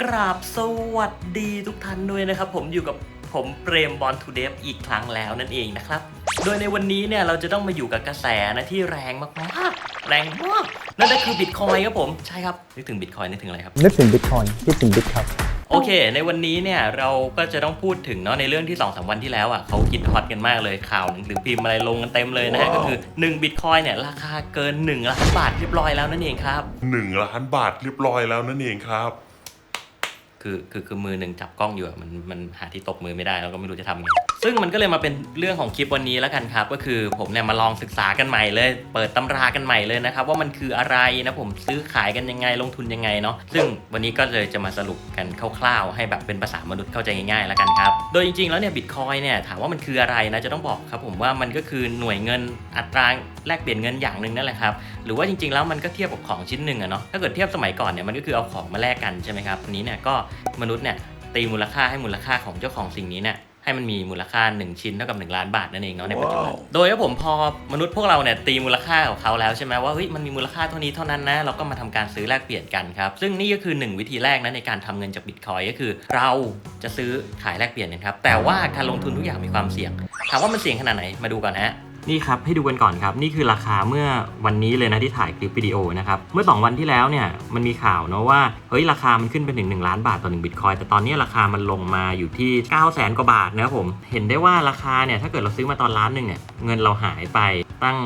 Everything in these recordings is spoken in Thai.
กราบสวัสดีทุกท่านด้วยนะครับ ผมอยู่กับผมเปรมบอลทูเดฟอีกครั้งแล้วนั่นเองนะครับ โดยในวันนี้เนี่ยเราจะต้องมาอยู่กับกระแสนะที่แรงมากๆแรงมากนั่นก็คือบิตคอยครับผมใช่ครับนึกถึงบิตคอยนึกถึงอะไรครับ นึกถึงบิตคอยคิดถึงบิตครับ โอเค ในวันนี้เนี่ยเราก็จะต้องพูดถึงเนาะในเรื่องที่2อสวันที่แล้วอะเขาคิดฮอตกันมากเลยข่าวหนังสือพิมพ์อะไรลงกันเต็มเลยนะฮะก็คือ1บิตคอยเนี่ยราคาเกิน1ล้านบาทเรียบร้อยแล้วนั่นเองครับหนึ่งล้านบาทเรียบร้อยแล้วนั่นเองครับ คือคือคือมือหนึ่งจับกล้องอยู่อะมันมันหาที่ตบมือไม่ได้แล้วก็ไม่รู้จะทำไง ซึ่งมันก็เลยมาเป็นเรื่องของคลิปวันนี้แล้วกันครับ ก็คือผมเนี่ยมาลองศึกษากันใหม่เลย เปิดตำรากันใหม่เลยนะครับ ว่ามันคืออะไรนะผมซื้อขายกันยังไงลงทุนยังไงเนาะซึ่งวันนี้ก็เลยจะมาสรุปกันคร่าวๆ ให้แบบเป็นภาษามนุษย์เข้าใจง่ายๆแล้วกันครับ โดยจริงๆแล้วเนี่ยบิตคอยเนี่ยถามว่ามันคืออะไรนะจะต้องบอกครับผมว่ามันก็คือหน่วยเงินอัตราแลกเปลี่ยนเงินอย่างหนึ่งนั่นแหละครับหรือว่าจริงๆแล้วมันก็เทียบกับของชิ้นหนึ่งอะเนาะถ้าเกิดเทียบสมัยก่อนเนี่ยมันก็คือเอาของมาแลกกันใช่ไหมครับอันนี้เนี่ยก็มนุษย์เนี่ยตีมูลค่าให้มูลค่าของเจ้าของสิ่งนี้เนี่ย ให้มันมีมูลค่า 1 ชิ้นเท่ากับ 1 ล้านบาทนั่นเองเนาะในปัจจุบัน โดยว่าผมพอมนุษย์พวกเราเนี่ยตีมูลค่าของเขาแล้วใช่ไหมว่าเฮ้ยมันมีมูลค่าเท่านี้เท่านั้นนะเราก็มาทำการซื้อแลกเปลี่ยนกันครับ ซึ่งนี่ก็คือ 1 วิธีแรกนะในการทำเงินจากบิตคอยก็คือ เราจะซื้อขายแลกเปลี่ยนกันครับแต่ว่าการลงทุนทุกอย่างมีความเสี่ยงถามว่ามันเสี่ยงขนาดไหนมาดูก่อนนะฮะ นี่ครับให้ดูกันก่อนครับ นี่คือราคาเมื่อวันนี้เลยนะที่ถ่ายคลิปวิดีโอนะครับเมื่อ 2 วันที่แล้วเนี่ยมันมีข่าวเนาะว่าเฮ้ยราคามันขึ้นไปถึง1ล้านบาทต่อ1บิตคอยแต่ตอนนี้ราคามันลงมาอยู่ที่ 9 0 0 0 0 0กว่าบาทนะครับผมเห็นได้ว่าราคาเนี่ยถ้าเกิดเราซื้อมาตอนล้านหนึ่งเนี่ยเงินเราหายไปตั้ง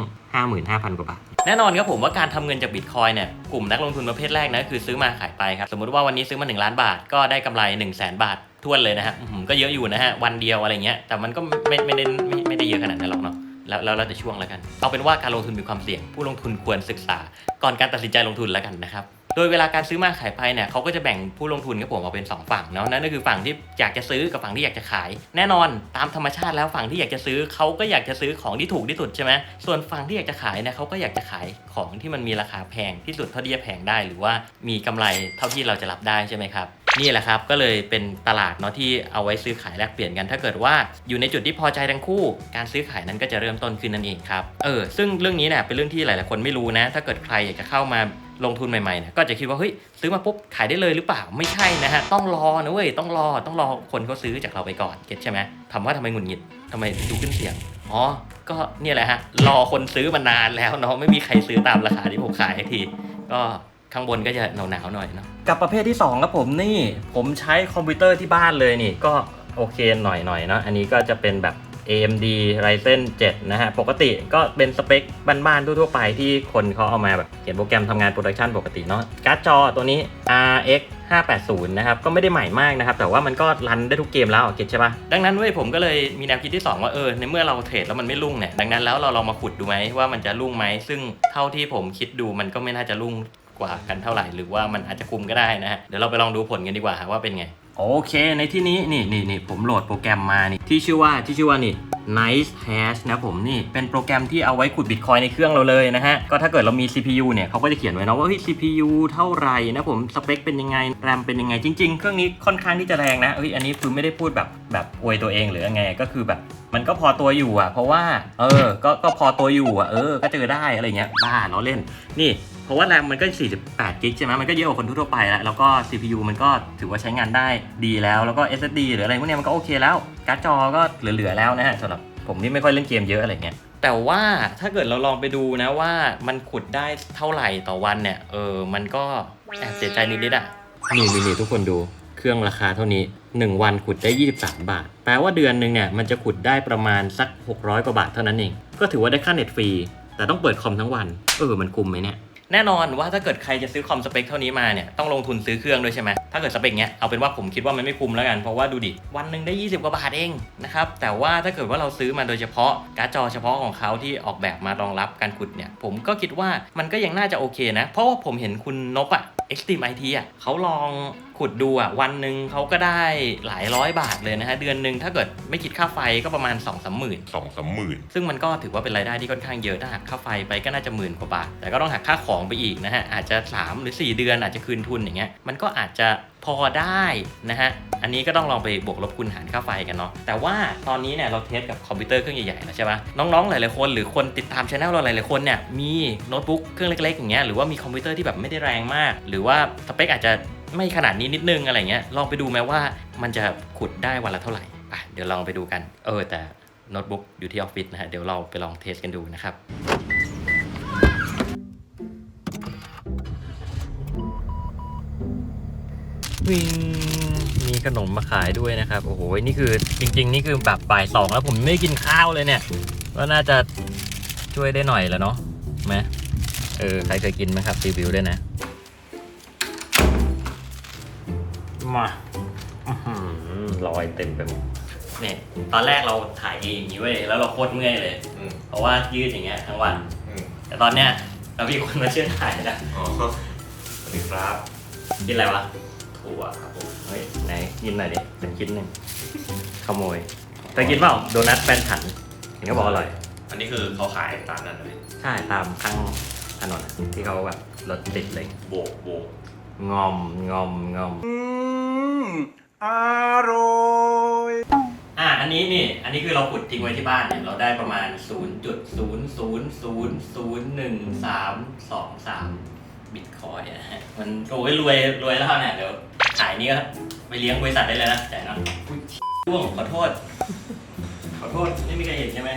55,000 กว่าบาทแน่นอนครับผมว่าการทำเงินจากบิตคอยเนี่ยกลุ่มนักลงทุนประเภทแรกนะคือซื้อมาขายไปครับสมมุติว่าวันนี้ซื้อมา 1 ล้านบาท ก็ได้กำไร1 0 0 0 0แบาททวนเลยนะฮะก็เยอะอยู่นะฮะวันเดียวอะไรเงี้ยแต่มันก็ไม่ไม่ได้ไม่ได้เยอะขนาดนั้นหรอกเนาะ แล้วแล้วแต่ช่วงแล้วกัน เอาเป็นว่าการลงทุนมีความเสี่ยง ผู้ลงทุนควรศึกษา ก่อนการตัดสินใจลงทุนแล้วกันนะครับ โดยเวลาการซื้อมาขายไปเนี่ยเขาก็จะแบ่งผู้ลงทุนกับผมออกเป็น 2 ฝั่งเนาะ นั่นก็คือฝั่งที่อยากจะซื้อกับฝั่งที่อยากจะขาย แน่นอนตามธรรมชาติแล้วฝั่งที่อยากจะซื้อเขาก็อยากจะซื้อของที่ถูกที่สุดใช่ไหมส่วนฝั่งที่อยากจะขายเนี่ยเขาก็อยากจะขายของที่มันมีราคาแพงที่สุดเท่าที่จะแพงได้ หรือว่ามีกำไรเท่าที่เราจะรับได้ใช่ไหมครับ นี่แหละครับก็เลยเป็นตลาดเนาะที่เอาไว้ซื้อขายแลกเปลี่ยนกัน ถ้าเกิดว่าอยู่ในจุดที่พอใจทั้งคู่ การซื้อขายนั้นก็จะเริ่มต้นขึ้นนั่นเองครับเออซึ่งเรื่องนี้เนี่ยเป็นเรื่องที่หลาย ๆ คนไม่รู้นะ ถ้าเกิดใครอยากจะเข้ามาลงทุนใหม่ๆนี่ยก็จะคิดว่าเฮ้ยซื้อมาปุ๊บขายได้เลยหรือเปล่าไม่ใช่นะฮะต้องรอนะเว้ยต้องรอต้องรอคนเขาซื้อจากเราไปก่อนเก็ตใช่ไหมถามว่าทำไมหงุดหงิดทำไมดูขึ้นเสียงอ๋อก็เนี่ยแหละฮะรอคนซื้อมานานแล้วเนาะไม่มีใครซื้อตามราคาที่ผมขายทีก็ ข้างบนก็จะหนาวๆหน่อยเนาะกับประเภทที่2ครับผมนี่ผมใช้คอมพิวเตอร์ที่บ้านเลยนี่ก็โอเคหน่อยๆเนาะอันนี้ก็จะเป็นแบบ AMD Ryzen 7 นะฮะ ปกติก็เป็นสเปคบ้านๆทั่วๆไปที่คนเขาเอามาแบบเขียนโปรแกรมทำงานโปรดักชันปกติเนาะการ์ดจอตัวนี้ RX 580 นะครับ ก็ไม่ได้ใหม่มากนะครับ แต่ว่ามันก็รันได้ทุกเกมแล้วเก็ตใช่ปะดังนั้นเว้ยผมก็เลยมีแนวคิดที่ 2 ว่าเออ ในเมื่อเราเทรดแล้วมันไม่รุ่งเนี่ย ดังนั้นแล้วเราลองมาขุดดูไหมว่ามันจะรุ่งไหม ซึ่งเท่าที่ผมคิดดูมันก็ไม่น่าจะรุ่ง กว่ากันเท่าไหร่ หรือว่ามันอาจจะคุมก็ได้นะฮะเดี๋ยวเราไปลองดูผลกันดีกว่าฮะว่าเป็นไง โอเคในที่นี้นี่นี่นี่ผมโหลดโปรแกรมมานี่ที่ชื่อว่าที่ชื่อว่านี่ Nice Hash นะผมนี่เป็นโปรแกรมที่เอาไว้ขุดบิตคอยในเครื่องเราเลยนะฮะ ก็ถ้าเกิดเรามี CPU เนี่ยเขาก็จะเขียนไว้นะว่าเฮ้ย CPU เท่าไหร่นะผมสเปคเป็นยังไง แรมเป็นยังไงจริง ๆ เครื่องนี้ค่อนข้างที่จะแรงนะเฮ้ยอันนี้คือไม่ได้พูดแบบแบบอวยตัวเองหรือยังไงก็คือแบบมันก็พอตัวอยู่อะ เพราะว่า เออ ก็ก็พอตัวอยู่อะ เออ ก็เจอได้อะไรเงี้ยบ้าล้อเล่น นี่ เพราะว่าแรมมันก็ 48 กิกใช่ไหมมันก็เยอะกว่าคนทั่วไปแล้ว แล้วก็ CPU มันก็ถือว่าใช้งานได้ดีแล้ว แล้วก็ SSD หรืออะไรพวกนี้มันก็โอเคแล้ว การ์ดจอก็เหลือๆแล้วนะฮะสำหรับผมที่ไม่ค่อยเล่นเกมเยอะอะไรเงี้ย แต่ว่าถ้าเกิดเราลองไปดูนะว่ามันขุดได้เท่าไหร่ต่อวันเนี่ย เออ มันก็แอบเสียใจนิดๆอะ นี่นี่นี่ทุกคนดู เครื่องราคาเท่านี้ 1 วันขุดได้ 23 บาท แปลว่าเดือนหนึ่งเนี่ยมันจะขุดได้ประมาณสัก 600 กว่าบาทเท่านั้นเอง ก็ถือว่าได้ค่าเน็ตฟรี แต่ต้องเปิดคอมทั้งวัน เออ มันคุ้มไหมเนี่ย แน่นอนว่าถ้าเกิดใครจะซื้อคอมสเปคเท่านี้มาเนี่ยต้องลงทุนซื้อเครื่องด้วยใช่ไหมถ้าเกิดสเปคเนี้ยเอาเป็นว่าผมคิดว่ามันไม่คุ้มแล้วกันเพราะว่าดูดิวันหนึ่งได้ 20 กว่าบาทเองนะครับแต่ว่าถ้าเกิดว่าเราซื้อมาโดยเฉพาะการ์ดจอเฉพาะของเขาที่ออกแบบมารองรับการขุดเนี่ยผมก็คิดว่ามันก็ยังน่าจะโอเคนะ เพราะว่าผมเห็นคุณนบอะ Extreme IT อะเขาลองขุดดูอะวันหนึ่งเขาก็ได้หลายร้อยบาทเลยนะฮะเดือนหนึ่งถ้าเกิดไม่คิดค่าไฟก็ประมาณ2องสามหมื่นสองสามหมื่นซึ่งมันก็ถือว่าเป็นรายได้ที่ค่อนข้างเยอะถ้าหักค่าไฟไปก็น่าจะหมื่นกว่าบาท แต่ก็ต้องหักค่าของไปอีกนะฮะอาจจะ 3 หรือ 4 เดือนอาจจะคืนทุนอย่างเงี้ยมันก็อาจจะพอได้นะฮะ อันนี้ก็ต้องลองไปบวกลบคูณหารค่าไฟกันเนาะ แต่ว่าตอนนี้เนี่ยเราเทสกับคอมพิวเตอร์เครื่องใหญ่ๆแล้วใช่ปะน้องๆ หลายๆคนหรือคนติดตามช anel เราหลายๆคนเนี่ยมีโน้ตบุ๊กเครื่องเล็กๆอย่างเงี้ยหรือว่ามีคอมพิวเตอร์ที่แบบไม่ได้แรงมาก หรือว่าสเปคอาจจะ ไม่ขนาดนี้นิดนึงอะไรเงี้ยลองไปดูไหมว่ามันจะขุดได้วันละเท่าไหร่อะเดี๋ยวลองไปดูกัน เออแต่โน้ตบุ๊กอยู่ที่ออฟฟิศนะฮะเดี๋ยวเราไปลองเทสกันดูนะครับวิ่งมีขนมมาขายด้วยนะครับ โอ้โห นี่คือจริง ๆ นี่คือแบบบ่ายสองแล้วผมไม่กินข้าวเลยเนี่ย ก็น่าจะช่วยได้หน่อยแล้วเนาะไหมเออ ใครเคยกินไหมครับรีวิวด้วยนะ มาอื้อหือรอยเต็มไปหมดเนี่ยตอนแรกเราถ่ายเองอย่างนี้เว้ยแล้วเราโคตรเมื่อยเลย อืมเพราะว่ายืดอย่างเงี้ยทั้งวัน อืมแต่ตอนเนี้ยเรามีคนมาช่วยถ่ายนะอ๋อสวัสดีครับกินอะไรวะถั่วครับผมเฮ้ยไหนกินหน่อยดิเป็นชิ้นหนึ่งขโมยแต่กินเปล่าโดนัทแฟนฉันเห็นเขาบอกอร่อย อันนี้คือเขาขายตามนั้นเลยใช่ตามข้างถนนอะที่เขาแบบรถติดเลย โบกโบกงอมงอมงอม อร่อยอะอันนี้นี่ อันนี้คือเราขุดทิ้งไว้ที่บ้านเนี่ย เราได้ประมาณ 0.00000323 บิตคอยน์นะฮะมันโอ้ยรวยรวยแล้วเนี่ยเดี๋ยวขายนี้ก็ไปเลี้ยงบริษัทได้เลยนะแต่เนาะอุ๊ยร่วงขอโทษ ขอโทษ ไม่มีใครเห็นใช่ไหม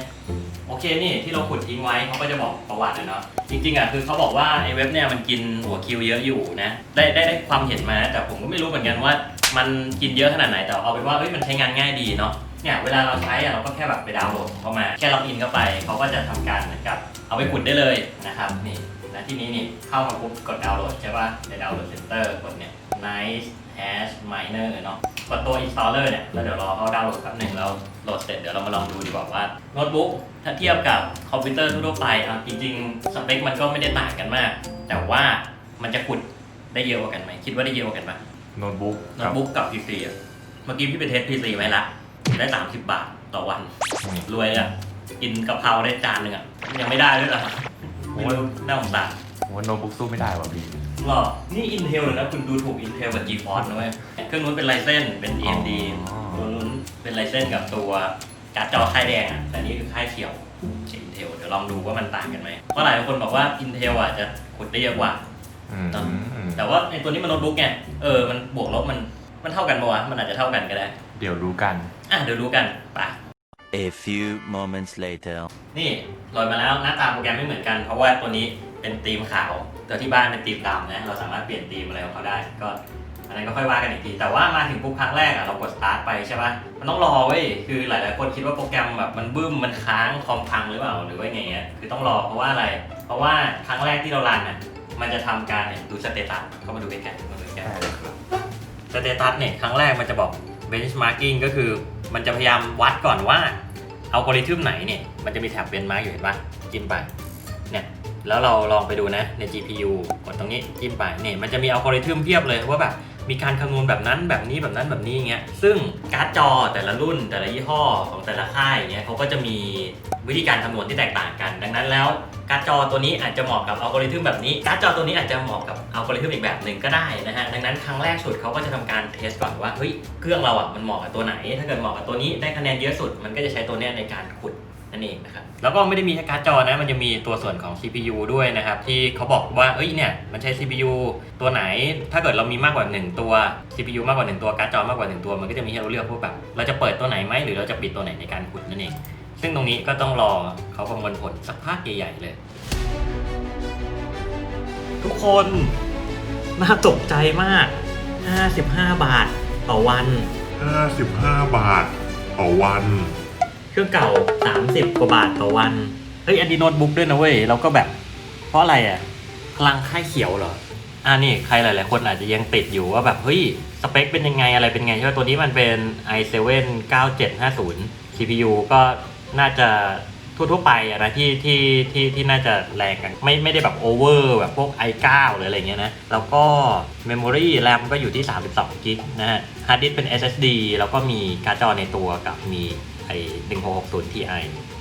โอเคนี่ที่เราขุดทิ้งไว้เขาก็จะบอกประวัติเลยเนาะจริงๆอะคือเขาบอกว่าไอ้เว็บเนี่ยมันกินหัวคิวเยอะอยู่นะได้ได้ได้ความเห็นมาแต่ผมก็ไม่รู้เหมือนกันว่า มันกินเยอะขนาดไหนแต่เอาเป็นว่าเอ้ยมันใช้งานง่ายดีเนาะเนี่ยเวลาเราใช้อะเราก็แค่แบบไปดาวน์โหลดเข้ามาแค่ล็อกอินเข้าไปเขาก็จะทำการเหมือนกับเอาไปขุดได้เลยนะครับนี่นะที่นี้นี่เข้ามาปุ๊บกดดาวน์โหลดใช่ป่ะในดาวน์โหลดเซ็นเตอร์กดเนี่ย nice hash miner เนาะกดตัว installer เนี่ยแล้วเดี๋ยวรอเขาดาวน์โหลดแป๊บหนึ่งแล้วโหลดเสร็จเดี๋ยวเรามาลองดูดีกว่าว่าโน้ตบุ๊กถ้าเทียบกับคอมพิวเตอร์ทั่วๆไปอะจริงๆ สเปคมันก็ไม่ได้ต่างกันมาก แต่ว่ามันจะขุดได้เยอะกว่ากันไหมคิดว่าได้เยอะกว่ากันปะโน้ตบุ๊กโน้ตบุ๊กกับ PC อะเมื่อกี้พี่ไปเทส PC ไว้ละได้30บาทต่อวันรวยอะกินกะเพราได้จานหนึ่งอะยังไม่ได้ด้วยเหรอไม่รู้น่าสงสาร ว่าโน้ตบุ๊กสู้ไม่ได้ว่ะพี่ หรอ นี่ Intel เลยนะคุณดูถูก Intel กับ GeForce นะเว้ยเครื่องนู้นเป็น Ryzen เป็น AMD อ๋อ ตัวนู้นเป็น Ryzen กับตัวการ์ดจอค่ายแดงอะแต่นี่คือค่ายเขียวใช่ Intel เดี๋ยวลองดูว่ามันต่างกันไหมเพราะหลายคนบอกว่า Intel อะจะขุดได้เยอะกว่า อืมแต่ว่าไอตัวนี้มันโน้ตบุ๊กไงเออมันบวกลบมันมันเท่ากันปะวะมันอาจจะเท่ากันก็ได้ เดี๋ยวรู้กัน อะเดี๋ยวรู้กันไป A few moments later. นี่โหลดมาแล้วหน้าตาโปรแกรมไม่เหมือนกัน เพราะว่าตัวนี้ เป็นธีมขาว แต่ที่บ้านเป็นธีมดำนะ เราสามารถเปลี่ยนธีมอะไรของเขาได้ ก็อันนั้นก็ค่อยว่ากันอีกที แต่ว่ามาถึงปุ๊บครั้งแรกอะเรากดสตาร์ทไปใช่ปะมันต้องรอเว้ย คือหลายๆคนคิดว่าโปรแกรมแบบมันบึ้ม มันค้างคอมพังหรือเปล่า หรือว่าไงเงี้ย คือต้องรอเพราะว่าอะไร เพราะว่าครั้งแรกที่เรารันอะมันจะทำการเนี่ยดูสเตตัส เข้ามาดูใกล้ๆมาดูใกล้ๆสเตตัสเนี่ยครั้งแรกมันจะบอก benchmarking ก็คือมันจะพยายามวัดก่อนว่าอัลกอริทึมไหนเนี่ยมันจะมีแท็บ benchmark อยู่เห็นปะจิ้มไป แล้วเราลองไปดูนะใน GPU กดตรงนี้จิ้มไปเนี่ยมันจะมีอัลกอริทึมเพียบเลยว่าแบบมีการคำนวณแบบนั้นแบบนี้แบบนั้นแบบนี้อย่างเงี้ยซึ่งการ์ดจอแต่ละรุ่นแต่ละยี่ห้อของแต่ละค่ายอย่างเงี้ยเขาก็จะมีวิธีการคำนวณที่แตกต่างกัน ดังนั้นแล้วการ์ดจอตัวนี้อาจจะเหมาะกับอัลกอริทึมแบบนี้ การ์ดจอตัวนี้อาจจะเหมาะกับอัลกอริทึมอีกแบบหนึ่งก็ได้นะฮะ ดังนั้นครั้งแรกสุดเขาก็จะทำการเทสก่อนว่า เฮ้ย เครื่องเราอะมันเหมาะกับตัวไหน ถ้าเกิดเหมาะกับตัวนี้ได้คะแนนเยอะสุด มันก็จะใช้ตัวนี้ในการขุด นั่นเองนะครับ แล้วก็ไม่ได้มีแค่การ์ดจอนะ มันจะมีตัวส่วนของ CPU ด้วยนะครับ ที่เขาบอกว่า เอ้ย เนี่ย มันใช้ CPU ตัวไหน ถ้าเกิดเรามีมากกว่า 1 ตัว CPU มากกว่า 1 ตัว การ์ดจอมากกว่า 1 ตัว มันก็จะมีให้เราเลือกพวกแบบ เราจะเปิดตัวไหนไหม หรือเราจะปิดตัวไหนในการขุดนั่นเอง ซึ่งตรงนี้ก็ต้องรอเขาประมวลผลสักพักใหญ่ๆเลย ทุกคน น่าตกใจมาก 55 บาท ต่อวัน 55 บาท ต่อวัน เครื่องเก่า 30 กว่าบาทต่อวัน เฮ้ยอันนี้โน้ตบุ๊กด้วยนะเว้ยเราก็แบบ เพราะอะไรอะ พลังค่ายเขียวเหรอ อ่านี่ใครหลาย ๆ คนอาจจะยังติดอยู่ว่าแบบเฮ้ยสเปคเป็นยังไงอะไรเป็นไงใช่ไหมตัวนี้มันเป็น i7 9750 CPU ก็น่าจะทั่วๆไปนะที่ที่ที่ที่น่าจะแรงกัน ไม่ไม่ได้แบบโอเวอร์แบบพวก i9 หรืออะไรเงี้ยนะ แล้วก็ Memory RAM ก็อยู่ที่ 32 g b นะฮะ Hard disk เป็น SSD แล้วก็มีการ์ดจอในตัวกับมี ไอ้1660 Ti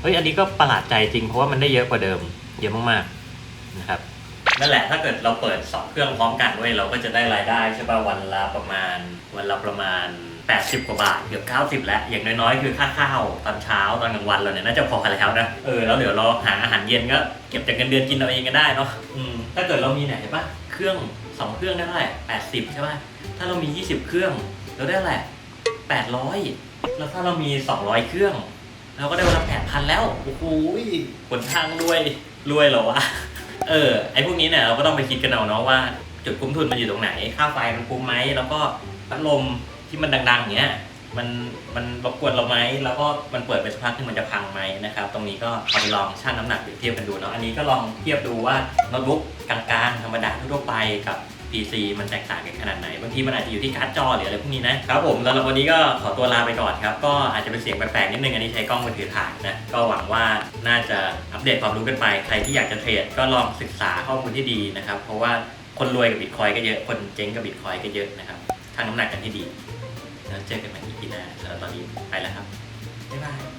เฮ้ยอันนี้ก็ประหลาดใจจริงเพราะว่ามันได้เยอะกว่าเดิม เยอะมากๆนะครับนั่นแหละถ้าเกิดเราเปิดสองเครื่องพร้อมกันเว้ยเราก็จะได้รายได้ใช่ป่ะวันละประมาณวันละประมาณ 80 กว่าบาทเกือบ90 แล้ว อย่างน้อยๆ คือค่าข้าวตอนเช้าตอนกลางวันเราเนี่ยน่าจะพอแล้วนะเออแล้วเดี๋ยวเราหาอาหารเย็นก็เก็บจากเงินเดือนกินเอาเองก็ได้เนาะอืมถ้าเกิดเรามีไหนเห็นปะเครื่องสองเครื่องได้เท่าไหร่แปดสิบใช่ป่ะถ้าเรามี 20 เครื่องเราได้เท่าไหร่แปดร้อย แล้วถ้าเรามี 200 เครื่อง เราก็ได้วันละแปดพันแล้ว โอ้โหผลทางรวยรวยเหรอวะ เออ ไอพวกนี้เนี่ยเราก็ต้องไปคิดกันเอาเนาะว่า จุดคุ้มทุนมันอยู่ตรงไหน ค่าไฟมันคุ้มไหม แล้วก็พัดลมที่มันดังๆอย่างเงี้ย มันมันรบกวนเราไหม แล้วก็มันเปิดไปสักพักหนึงมันจะพังไหมนะครับ ตรงนี้ก็เอาไปลองชั่งน้ำหนักเปรียบเทียบกันดูเนาะ อันนี้ก็ลองเทียบดูว่าโน้ตบุ๊กกลางๆธรรมดาทั่วๆไปกับ PC มันแตกต่างกันขนาดไหน บางทีมันอาจจะอยู่ที่การ์ดจอหรืออะไรพวกนี้นะครับผมสำหรับวันนี้ก็ขอตัวลาไปก่อนครับ ก็อาจจะเป็นเสียงแปลกๆนิดนึงอันนี้ใช้กล้องมือถือถ่ายนะ ก็หวังว่าน่าจะอัปเดตความรู้กันไป ใครที่อยากจะเทรดก็ลองศึกษาข้อมูลที่ดีนะครับ เพราะว่าคนรวยกับบิตคอยก็เยอะ คนเจ๊งกับบิตคอยก็เยอะนะครับทางน้ำหนักกันที่ดี แล้วเจอกันใหม่ EP หน้าสำหรับตอนนี้ไปแล้วครับบ๊ายบาย